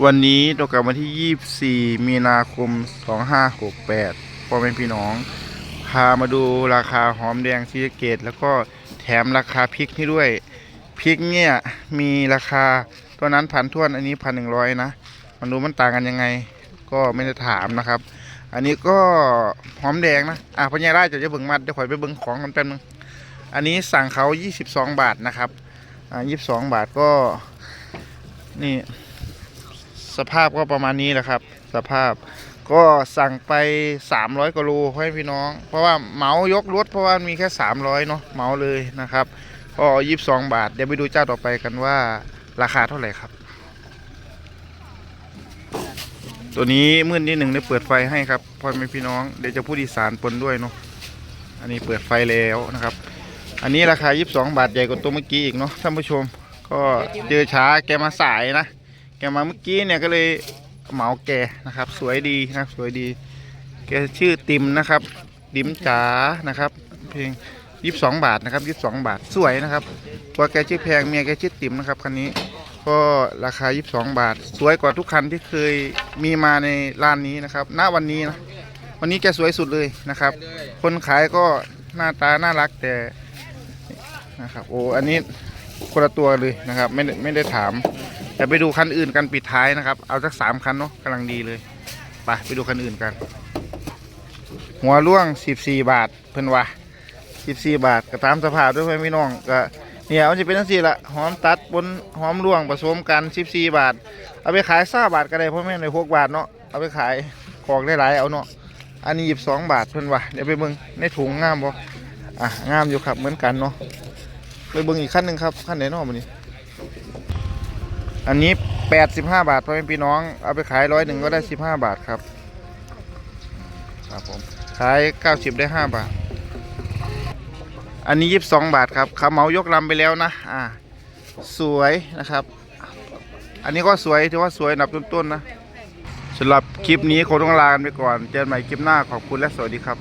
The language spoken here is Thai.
วันนี้ตรงกับวันที่ 24 มีนาคม 2568พ่อแม่พี่น้อง พามาดูราคาหอมแดงซีสเกต แล้วก็แถมราคาพริกให้ด้วย พริกเนี่ยมีราคาตัวนั้นพันทวนอันนี้พันหนึ่งร้อยนะ มันดูมันต่างกันยังไง ก็ไม่ได้ถามนะครับ อันนี้ก็หอมแดงนะ อะพญาราชจะจะเบิ่งมัดเดี๋ยวขอยไปเบิ่งของกันแป๊บนึง อันนี้สั่งเขา 22 บาทนะครับ อ่า22 บาทก็ นี่ สภาพก็ประมาณนี้แหละครับ สภาพก็สั่งไป 300กิโลให้พี่น้อง เพราะว่าเหมายกรถเพราะว่ามีแค่ 300เนาะเหมาเลยนะครับก็22บาท เดี๋ยวไปดูเจ้าต่อไปกันว่าราคาเท่าไหร่ครับ ตัวนี้มื่นที่หนึ่งได้เปิดไฟให้ครับพ่อแม่พี่น้องเดี๋ยวจะพูดอีสานปนด้วยเนาะอันนี้เปิดไฟแล้วนะครับ อันนี้ราคา 22 บาทใหญ่กว่าตัวเมื่อกี้อีกเนาะท่านผู้ชม ก็เจอช้าแกมาสายนะ แกมาเมื่อกี้เนี่ยก็เลยเหมาแกนะครับ สวยดีนะครับสวยดี แกชื่อติมนะครับ ติมจ๋านะครับ เพลงยี่สิบสองบาทนะครับยี่สิบสองบาทสวยนะครับตัวแกชื่อแพงเมียแกชื่อติมนะครับคันนี้ก็ราคายี่สิบสองบาท สวยกว่าทุกคันที่เคยมีมาในร้านนี้นะครับ ณ วันนี้นะ วันนี้แกสวยสุดเลยนะครับ คนขายก็หน้าตาน่ารักแต่นะครับ โอ้ อันนี้คนละตัวเลยนะครับ ไม่ได้ไม่ได้ถาม แต่ไปดูคันอื่นกันปิดท้ายนะครับ เอาสักสามคันเนาะกำลังดีเลยไปไปดูคันอื่นกัน หัวล่วงสิบสี่บาทเพิ่นว่าสิบสี่บาทก็ตามสภาพด้วยเพื่อนพี่น้องก็เนี่ยมันจะเป็นทั้งสี่ละหอมตัดบนหอมล่วงผสมกันสิบสี่บาท เอาไปขายซ่าบาทก็ได้เพราะแม่ในหกบาทเนาะเอาไปขายของได้หลายเอาเนาะอันนี้หยิบสองบาทเพิ่นว่าเดี๋ยวไปเบิ่งในถุงงามบ่อะงามอยู่ครับเหมือนกันเนาะไปเบิ่งอีกขั้นหนึ่งครับขั้นไหนเนาะมันนี้ อันนี้85บห้าบาทพ่อแม่พี่น้อง เอาไปขายร้อยหนึ่งก็ได้15บห้าบาทครับ ครับผม ขาย90ได้5บาท อันนี้22บสองบาทครับขาเหมายกลำไปแล้วนะ อ่า สวยนะครับ อันนี้ก็สวยถือว่าสวยอันดับต้นๆนะสำหรับคลิปนี้คงต้องลากันไปก่อน เจอกันใหม่คลิปหน้าขอบคุณและสวัสดีครับ